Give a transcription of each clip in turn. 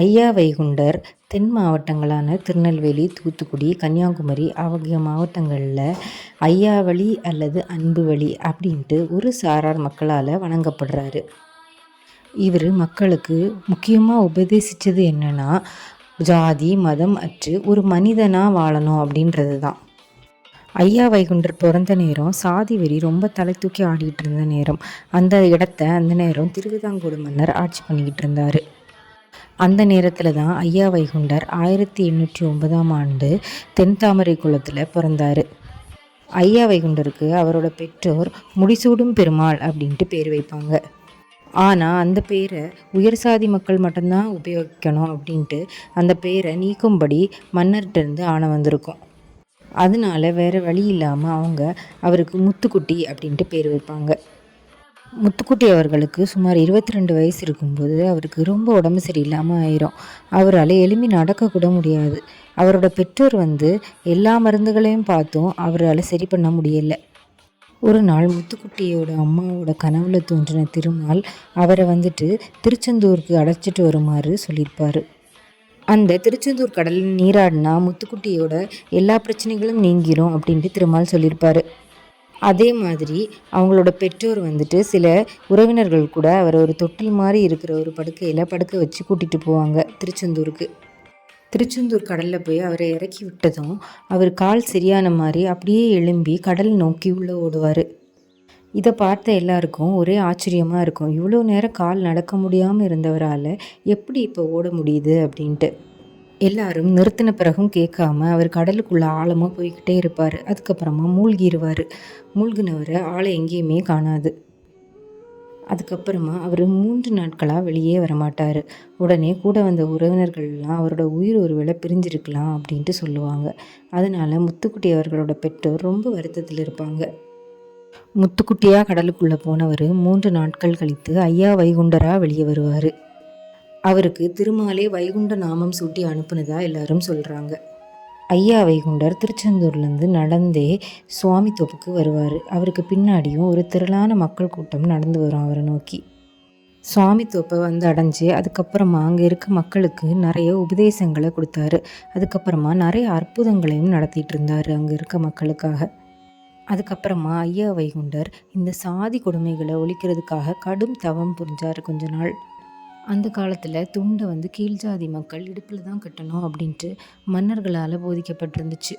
ஐயா வைகுண்டர் தென் மாவட்டங்களான திருநெல்வேலி தூத்துக்குடி கன்னியாகுமரி ஆகிய மாவட்டங்களில் ஐயாவழி அல்லது அன்பு வழி அப்படின்ட்டு ஒரு சாரார் மக்களால் வணங்கப்படுறாரு. இவர் மக்களுக்கு முக்கியமாக உபதேசித்தது என்னென்னா ஜாதி மதம் அற்று ஒரு மனிதனாக வாழணும் அப்படின்றது தான். ஐயா வைகுண்டர் பிறந்த நேரம் சாதி வெறி ரொம்ப தலை தூக்கி ஆடிட்டு இருந்த நேரம். அந்த இடத்த அந்த நேரம் திருவிதாங்கூடு மன்னர் ஆட்சி பண்ணிக்கிட்டு இருந்தார். அந்த நேரத்தில் தான் ஐயா வைகுண்டர் ஆயிரத்தி எண்ணூற்றி ஒன்பதாம் ஆண்டு தென் தாமரை குளத்தில் பிறந்தார். ஐயா வைகுண்டருக்கு அவரோட பெற்றோர் முடிசூடும் பெருமாள் அப்படின்ட்டு பேர் வைப்பாங்க. ஆனால் அந்த பேரை உயர் சாதி மக்கள் மட்டும்தான் உபயோகிக்கணும் அப்படின்ட்டு அந்த பேரை நீக்கும்படி மன்னர்கிட்டருந்து ஆணை வந்திருக்கும். அதனால வேறு வழி இல்லாமல் அவங்க அவருக்கு முத்துக்குட்டி அப்படின்ட்டு பேர் வைப்பாங்க. முத்துக்குட்டி அவர்களுக்கு சுமார் இருபத்தி ரெண்டு வயசு இருக்கும்போது அவருக்கு ரொம்ப உடம்பு சரியில்லாமல் ஆயிரும். அவரால் எலும்பி நடக்கக்கூட முடியாது. அவரோட பெற்றோர் வந்து எல்லா மருந்துகளையும் பார்த்தும் அவரால் சரி பண்ண முடியலை. ஒரு நாள் முத்துக்குட்டியோட அம்மாவோட கனவுல தோன்றின திருமால் அவரை வந்துட்டு திருச்செந்தூருக்கு அடைச்சிட்டு வருமாறு சொல்லியிருப்பார். அந்த திருச்செந்தூர் கடலில் நீராடினா முத்துக்குட்டியோட எல்லா பிரச்சனைகளும் நீங்கிரும் அப்படின்ட்டு திருமால் சொல்லியிருப்பார். அதே மாதிரி அவங்களோட பெற்றோர் வந்துட்டு சில உறவினர்கள் கூட அவர் ஒரு தொட்டில் மாதிரி இருக்கிற ஒரு படுக்கையில் படுக்க வச்சு கூட்டிகிட்டு போவாங்க திருச்செந்தூருக்கு. திருச்செந்தூர் கடலில் போய் அவரை இறக்கி விட்டதும் அவர் கால் சரியான மாதிரி அப்படியே எழும்பி கடல் நோக்கி உள்ளே ஓடுவார். இதை பார்த்த எல்லாருக்கும் ஒரே ஆச்சரியமாக இருக்கும். இவ்வளோ நேரம் கால் நடக்க முடியாமல் இருந்தவரால் எப்படி இப்போ ஓட முடியுது அப்படின்ட்டு. எல்லாரும் நிறுத்தின பிறகும் கேட்காம அவர் கடலுக்குள்ளே ஆழமாக போய்கிட்டே இருப்பார். அதுக்கப்புறமா மூழ்கிடுவார் மூழ்கினவரை ஆளை எங்கேயுமே காணாது. அதுக்கப்புறமா அவர் மூன்று நாட்களாக வெளியே வரமாட்டார். உடனே கூட வந்த உறவினர்கள்லாம் அவரோட உயிர் ஒருவேளை பிரிஞ்சிருக்கலாம் அப்படின்ட்டு சொல்லுவாங்க. அதனால் முத்துக்குட்டி அவர்களோட பெற்றோர் ரொம்ப வருத்தத்தில் இருப்பாங்க. முத்துக்குட்டியாக கடலுக்குள்ளே போனவர் மூன்று நாட்கள் கழித்து ஐயா வைகுண்டராக வெளியே வருவார். அவருக்கு திருமாலே வைகுண்ட நாமம் சூட்டி அனுப்புனதா எல்லாரும் சொல்கிறாங்க ஐயா வைகுண்டர் திருச்செந்தூர்லேருந்து நடந்தே சுவாமி தோப்புக்கு வருவார். அவருக்கு பின்னாடியும் ஒரு திரளான மக்கள் கூட்டம் நடந்து வரும் அவரை நோக்கி. சுவாமி தோப்பை வந்து அடைஞ்சு அதுக்கப்புறமா அங்கே இருக்க மக்களுக்கு நிறைய உபதேசங்களை கொடுத்தாரு. அதுக்கப்புறமா நிறைய அற்புதங்களையும் நடத்திட்டு இருந்தார் அங்கே இருக்க மக்களுக்காக. அதுக்கப்புறமா ஐயா வைகுண்டர் இந்த சாதி கொடுமைகளை ஒழிக்கிறதுக்காக கடும் தவம் புரிஞ்சார் கொஞ்ச நாள். அந்த காலத்தில் துண்டை வந்து கீழ் ஜாதி மக்கள் இடுப்பில் தான் கட்டணும் அப்படின்ட்டு மன்னர்களால் போதிக்கப்பட்டிருந்துச்சு.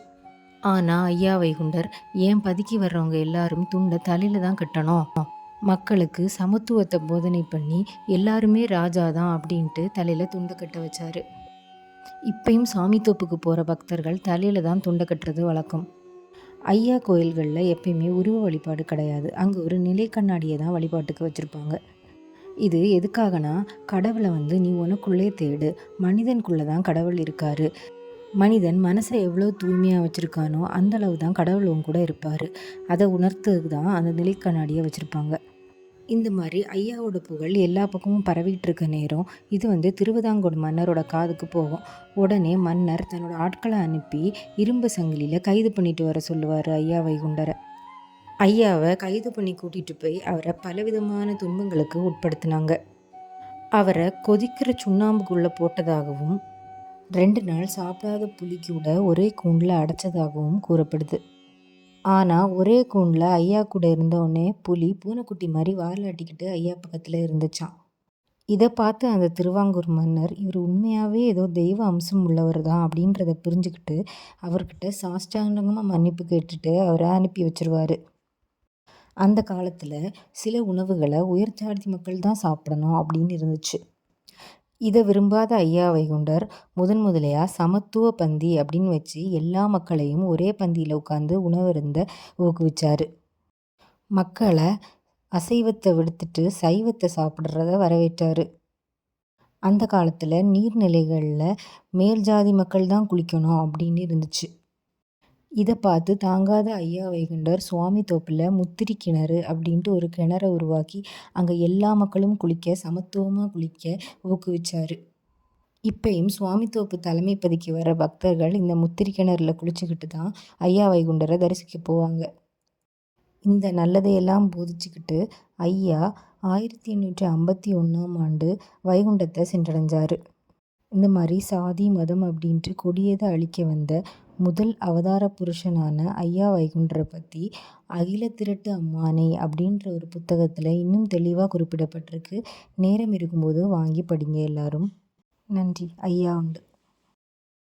ஆனால் ஐயா வைகுண்டர் ஏன் பதுக்கி வர்றவங்க எல்லாரும் துண்டை தலையில் தான் கட்டணும்? மக்களுக்கு சமத்துவத்தை போதனை பண்ணி எல்லாருமே ராஜா தான் அப்படின்ட்டு தலையில் துண்டை கட்ட வச்சாரு. இப்பயும் சாமி தோப்புக்கு போகிற பக்தர்கள் தலையில் தான் துண்டை கட்டுறது வழக்கம். ஐயா கோயில்களில் எப்பயுமே உருவ வழிபாடு கிடையாது. அங்கே ஒரு நிலை கண்ணாடியை தான் வழிபாட்டுக்கு வச்சுருப்பாங்க. இது எதுக்காகனா கடவுளை வந்து நீ உனக்குள்ளே தேடு. மனிதனுக்குள்ளே தான் கடவுள் இருக்கார். மனிதன் மனசை எவ்வளோ தூய்மையாக வச்சுருக்கானோ அந்தளவு தான் கடவுள் உன் கூட இருப்பார். அதை உணர்த்துக்கு தான் அந்த நிலைக்கண்ணாடியை வச்சுருப்பாங்க. இந்த மாதிரி ஐயாவோட புகழ் எல்லா பக்கமும் பரவிட்டு இருக்க நேரம் இது வந்து திருவிதாங்கோடு மன்னரோட காதுக்கு போகும். உடனே மன்னர் தன்னோட ஆட்களை அனுப்பி இரும்பு சங்கிலியில் கைது பண்ணிட்டு வர சொல்லுவார் ஐயா வைகுண்டரை. ஐயாவை கைது பண்ணி கூட்டிகிட்டு போய் அவரை பலவிதமான துன்பங்களுக்கு உட்படுத்தினாங்க. அவரை கொதிக்கிற சுண்ணாம்புக்குள்ளே போட்டதாகவும் ரெண்டு நாள் சாப்பிடாத புலி கூட ஒரே கூண்டில் அடைச்சதாகவும் கூறப்படுது. ஆனால் ஒரே கூண்டில் ஐயா கூட இருந்தோடனே புலி பூனைக்குட்டி மாதிரி வாலாட்டிக்கிட்டு ஐயா பக்கத்தில் இருந்துச்சான் இதை பார்த்து அந்த திருவாங்கூர் மன்னர் இவர் உண்மையாகவே ஏதோ தெய்வ அம்சம் உள்ளவர் தான் அப்படின்றத புரிஞ்சுக்கிட்டு அவர்கிட்ட சாஷ்டாங்கமாக மன்னிப்பு கேட்டுட்டு அவரை அனுப்பி வச்சிருவார். அந்த காலத்தில் சில உணவுகளை உயர் ஜாதி மக்கள் தான் சாப்பிடணும் அப்படின்னு இருந்துச்சு. இதை விரும்பாத ஐயா வைகுண்டர் முதன் முதலையாக சமத்துவ பந்தி அப்படின்னு வச்சு எல்லா மக்களையும் ஒரே பந்தியில் உட்காந்து உணவருந்த ஊக்குவிச்சார். மக்களை அசைவத்தை விடுத்துட்டு சைவத்தை சாப்பிட்றத வரவேற்றார். அந்த காலத்தில் நீர்நிலைகளில் மேல் ஜாதி மக்கள் தான் குளிக்கணும் அப்படின்னு இருந்துச்சு. இதை பார்த்து தாங்காத ஐயா வைகுண்டர் சுவாமி தோப்பில் முத்திரி கிணறு அப்படின்ட்டு ஒரு கிணறை உருவாக்கி அங்கே எல்லா மக்களும் குளிக்க சமத்துவமாக குளிக்க ஊக்குவிச்சார். இப்பயும் சுவாமி தோப்பு தலைமைப்பதிக்கு வர பக்தர்கள் இந்த முத்திரி கிணறுல குளிச்சுக்கிட்டு தான் ஐயா வைகுண்டரை தரிசிக்க போவாங்க. இந்த நல்லதையெல்லாம் போதிச்சுக்கிட்டு ஐயா ஆயிரத்தி எண்ணூற்றி ஐம்பத்தி ஒன்றாம் ஆண்டு வைகுண்டத்தை சென்றடைஞ்சார். இந்த மாதிரி சாதி மதம் அப்படின்ட்டு கொடியதை அழிக்க வந்த முதல் அவதார புருஷனான ஐயா வைகுண்டரை பற்றி அகில திரட்டு அம்மானை அப்படின்ற ஒரு புத்தகத்தில் இன்னும் தெளிவாக குறிப்பிடப்பட்டிருக்கு. நேரம் இருக்கும்போது வாங்கி படிங்க எல்லாரும். நன்றி. ஐயா உண்டு.